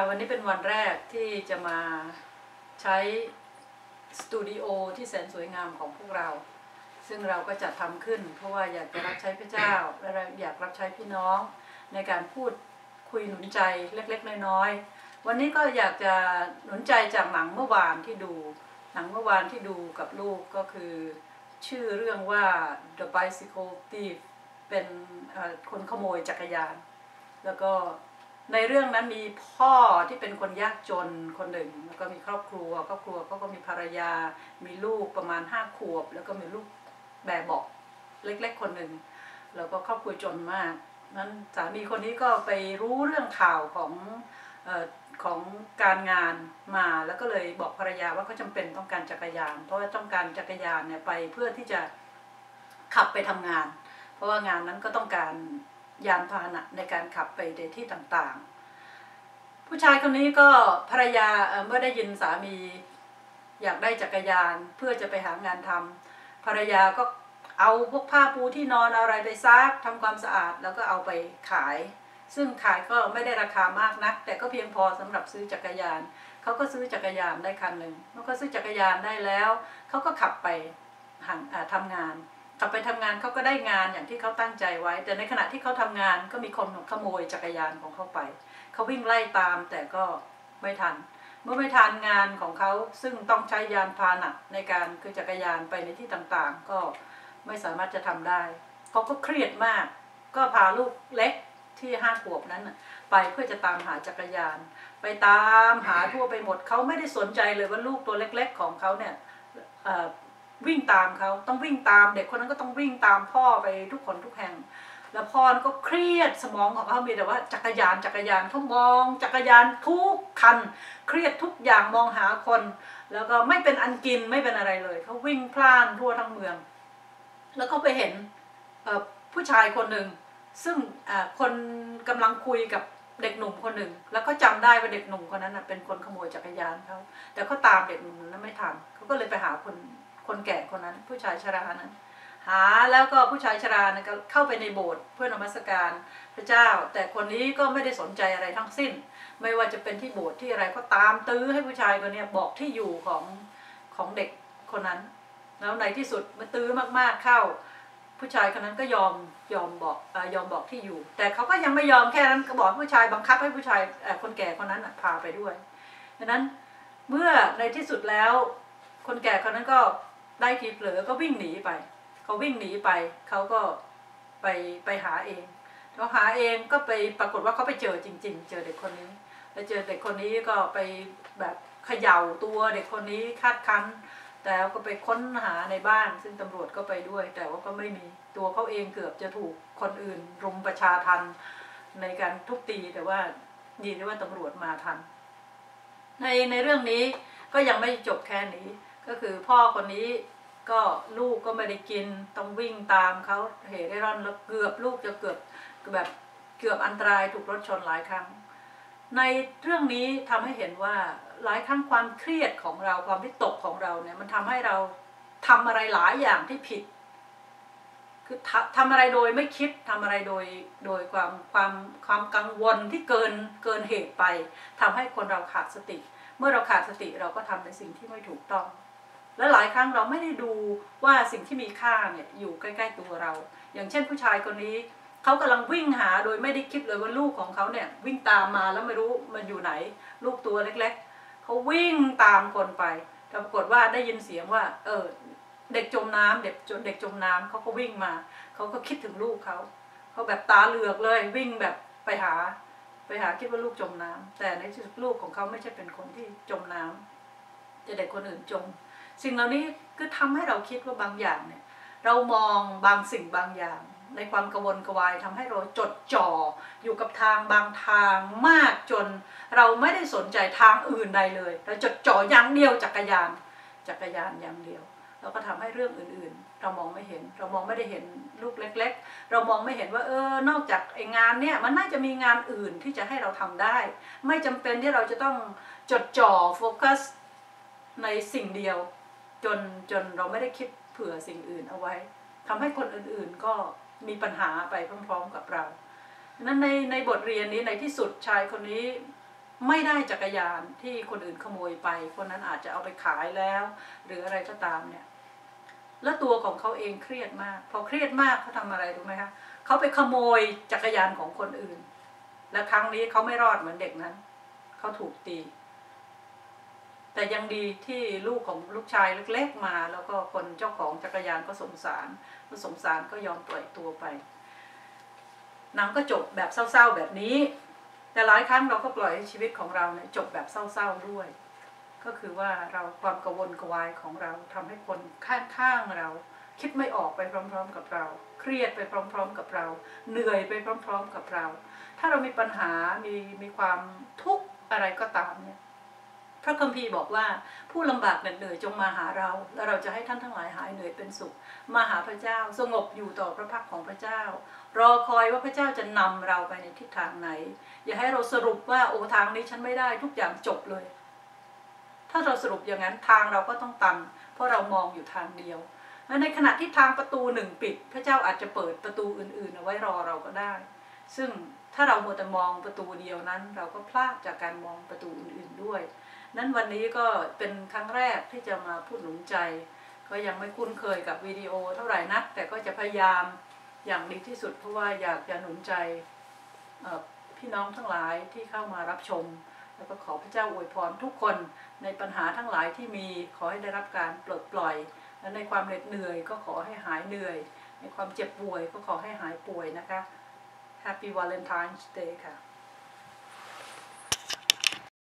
ค่ะวันนี้เป็นวันแรกที่จะมาใช้สตูดิโอที่แสนสวยงามของพวกเรา ซึ่งเราก็จัดทำขึ้น เพราะว่าอยากจะรับใช้พระเจ้า และอยากรับใช้พี่น้อง ในการพูดคุยหนุนใจเล็กๆ น้อยๆ วันนี้ก็อยากจะหนุนใจจากหนังเมื่อวานที่ดู หนังเมื่อวานที่ดูกับลูกก็คือ ชื่อเรื่องว่า The Bicycle Thief เป็นคนขโมยจักรยาน แล้วก็ ในเรื่องนั้นมีพ่อที่เป็นคนยากจนคนหนึ่ง แล้วก็มีครอบครัว ครอบครัวเขาก็มีภรรยา มีลูกประมาณห้าขวบ แล้วก็มีลูกแบบเบอกเล็ก ๆ คนหนึ่งแล้วก็ครอบครัวจนมากนั้นสามีคนนี้ก็ไปรู้เรื่องข่าวของเออของการงานมาแล้วก็เลยบอกภรรยาว่าเขาจำเป็นต้องการจักรยาน เพราะว่าต้องการจักรยานเนี่ยไปเพื่อที่จะขับไปทำงาน เพราะว่างานนั้นก็ต้องการ ยานพาหนะในการขับไปในที่ต่างๆ ผู้ชายคนนี้ก็ภรรยาเมื่อได้ยินสามีอยากได้จักรยานเพื่อจะไปหางานทำภรรยาก็เอาพวกผ้าปูที่นอนอะไรไปซักทำความสะอาดแล้วก็เอาไปขาย ซึ่งขายก็ไม่ได้ราคามากนัก แต่ก็เพียงพอสำหรับซื้อจักรยานเขาก็ซื้อจักรยานได้คันหนึ่งเมื่อเขาซื้อจักรยานได้แล้วเขาก็ขับไปหาทำงาน ขับไปทำงานเขาก็ได้งานอย่างที่เขาตั้งใจไว้ แต่ในขณะที่เขาทำงานก็มีคนขโมยจักรยานของเขาไป เขาวิ่งไล่ตามแต่ก็ไม่ทัน เมื่อไม่ทันงานของเขาซึ่งต้องใช้ยานพาหนะในการคือจักรยานไปในที่ต่างๆ ก็ไม่สามารถจะทำได้ เขาก็เครียดมาก ก็พาลูกเล็กที่ห้าขวบนั้นไปเพื่อจะตามหาจักรยาน ไปตามหาทั่วไปหมดเขาไม่ได้สนใจเลยว่าลูกตัวเล็ก ๆ ของเขาเนี่ยอ่อ วิ่งตามเขาต้องวิ่งตามเด็กคนนั้นก็ต้องวิ่งตามพ่อไปทุกคนทุกแห่ง แล้วพ่อก็เครียดสมองของเขามีแต่ว่าจักรยานจักรยานเขามอง จักรยานทุกคัน เครียดทุกอย่างมองหาคน แล้วก็ไม่เป็นอันกินไม่เป็นอะไรเลยเขาวิ่งพล่านทั่วทั้งเมือง แล้วเขาไปเห็นผู้ชายคนหนึ่งซึ่งคนกำลังคุยกับเด็กหนุ่มคนหนึ่ง แล้วก็จำได้ว่าเด็กหนุ่มคนนั้นเป็นคนขโมยจักรยานเขาแต่เขาตามเด็กหนุ่มนั้นไม่ทันเขาก็เลยไปหาคน คนแก่คนนั้น ผู้ชายชรานั้น หาแล้วก็ผู้ชายชรานะก็เข้าไปในโบสถ์เพื่อนมัสการพระเจ้า แต่คนนี้ก็ไม่ได้สนใจอะไรทั้งสิ้น ไม่ว่าจะเป็นที่โบสถ์ที่อะไรก็ตามตื้อให้ผู้ชายคนนี้บอกที่อยู่ของของเด็กคนนั้น แล้วในที่สุดมื่อตื้อมากๆเข้า ผู้ชายคนนั้นก็ยอมยอมบอกอยอมบอกที่อยู่ แต่เขาก็ยังไม่ยอมแค่นั้นก็บอกผู้ชายบังคับให้ผู้ชายคนแก่คนนั้นพาไปด้วยดังนั้นเมื่อในที่สุดแล้ว คนแก่คนนั้นก็ ได้ทีเผลอก็วิ่งหนีไปเขาวิ่งหนีไปเขาก็ไปไปหาเองเขาหาเองก็ไปปรากฏว่าเขาไปเจอจริง ๆ เจอเด็กคนนี้แล้วเจอเด็กคนนี้ก็ไปแบบเขย่าตัวเด็กคนนี้คาดคั้นแต่ก็ไปค้นหาในบ้าน ซึ่งตำรวจก็ไปด้วย แต่ว่าก็ไม่มีตัวเขาเองเกือบจะถูกคนอื่น รุมประชาทันในการทุบตีแต่ว่าดีที่ว่าตำรวจมาทัน ในในเรื่องนี้ก็ยังไม่จบแค่นี้ ก็คือพ่อคนนี้ก็ลูกก็ไม่ได้กินต้องวิ่งตามเขาเหตุได้ร่อนแล้วเกือบลูกจะเกือบแบบเกือบอันตรายถูกรถชนหลายครั้ง ในเรื่องนี้ทำให้เห็นว่าหลายครั้งความเครียดของเราความวิตกของเราเนี่ยมันทำให้เราทำอะไรหลายอย่างที่ผิด คือททำอะไรโดยไม่คิดทำอะไรโดยโดยความความความกังวลที่เกินเกินเหตุไปทำให้คนเราขาดสติ เมื่อเราขาดสติเราก็ทำในสิ่งที่ไม่ถูกต้อง และหลายครั้งเราไม่ได้ดูว่าสิ่งที่มีค่าเนี่ยอยู่ใกล้ๆตัวเรา อย่างเช่นผู้ชายคนนี้เขากำลังวิ่งหาโดยไม่ได้คิดเลยว่าลูกของเขาเนี่ยวิ่งตามมาแล้วไม่รู้มันอยู่ไหน ลูกตัวเล็ก ๆเขาวิ่งตามคนไปแต่ปรากฏว่าได้ยินเสียงว่า เออเด็กจมน้ำเด็กจนเด็กจมน้ำเขาก็วิ่งมาเขาก็คิดถึงลูกเขาเขาแบบตาเหลือกเลยวิ่งแบบไปหา ไปหาคิดว่าลูกจมน้ำแต่ในที่สุดลูกของเขาไม่ใช่เป็นคนที่จมน้ำแต่เด็กคนอื่นจม สิ่งเหล่านี้ก็ทำให้เราคิดว่าบางอย่างเนี่ย เรามองบางสิ่งบางอย่าง ในความกระวนกระวายทำให้เราจดจ่ออยู่กับทางบางทางมากจน เราไม่ได้สนใจทางอื่นใดเลยเราจดจ่ออย่างเดียวจักรยานจักรยานอย่างเดียวแล้วก็ทำให้เรื่องอื่นๆ เรามองไม่เห็น เรามองไม่ได้เห็นลูกเล็ก ๆ เรามองไม่เห็นว่าเออนอกจากไอ้งานเนี่ยมันน่าจะมีงานอื่นที่จะให้เราทำได้ ไม่จำเป็นที่เราจะต้องจดจ่อโฟกัสในสิ่งเดียว จนจนเราไม่ได้คิดเผื่อสิ่งอื่นเอาไว้ทำให้คนอื่นๆก็มีปัญหาไปพร้อมๆกับเรานั้นในในบทเรียนนี้ในที่สุดชายคนนี้ไม่ได้จักรยานที่คนอื่นขโมยไป คนนั้นอาจจะเอาไปขายแล้ว หรืออะไรก็ตามเนี่ย แล้วตัวของเขาเองเครียดมาก พอเครียดมากเขาทำอะไรรู้ไหมคะเขาไปขโมยจักรยานของคนอื่น และครั้งนี้เขาไม่รอดเหมือนเด็กนั้น เขาถูกตี แต่ยังดีที่ลูกของลูกชายเล็กๆมา แล้วก็คนเจ้าของจักรยานก็สงสารก็สงสารก็ยอมปล่อยตัวไปหนังก็จบแบบเศร้าๆแบบนี้ แต่หลายครั้งเราก็ปล่อยให้ชีวิตของเราเนี่ยจบแบบเศร้าๆด้วย ก็คือว่าเราความกังวลกวายของเราทำให้คนข้างๆเรา คิดไม่ออกไปพร้อม ๆ กับเรา เครียดไปพร้อม ๆ กับเรา เหนื่อยไปพร้อม ๆ กับเรา ถ้าเรามีปัญหามีมีความทุกข์อะไรก็ตามเนี่ย พระคัมภีร์บอกว่าผู้ลำบากเหน็ดเหนื่อยจงมาหาเราแล้วเราจะให้ท่านทั้งหลายหายเหนื่อยเป็นสุข มาหาพระเจ้าสงบอยู่ต่อพระพักของพระเจ้า รอคอยว่าพระเจ้าจะนำเราไปในทิศทางไหน อย่าให้เราสรุปว่าโอ้ทางนี้ฉันไม่ได้ทุกอย่างจบเลย ถ้าเราสรุปอย่างนั้นทางเราก็ต้องตัน เพราะเรามองอยู่ทางเดียวและในขณะที่ทางประตูหนึ่งปิด พระเจ้าอาจจะเปิดประตูอื่นๆเอาไว้รอเราก็ได้ ซึ่งถ้าเรามัวแต่มองประตูเดียวนั้น เราก็พลาดจากการมองประตูอื่นๆด้วย นั้นวันนี้ก็เป็นครั้งแรกที่จะมาพูดหนุนใจ ก็ยังไม่คุ้นเคยกับวิดีโอเท่าไหร่นัก แต่ก็จะพยายามอย่างดีที่สุดเพราะว่าอยากจะหนุนใจพี่น้องทั้งหลายที่เข้ามารับชม แล้วก็ขอพระเจ้าอวยพรทุกคนในปัญหาทั้งหลายที่มีขอให้ได้รับการปลดปล่อย และในความเหน็ดเหนื่อยก็ขอให้หายเหนื่อย ในความเจ็บป่วยก็ขอให้หายป่วยนะคะ Happy Valentine's Day ค่ะ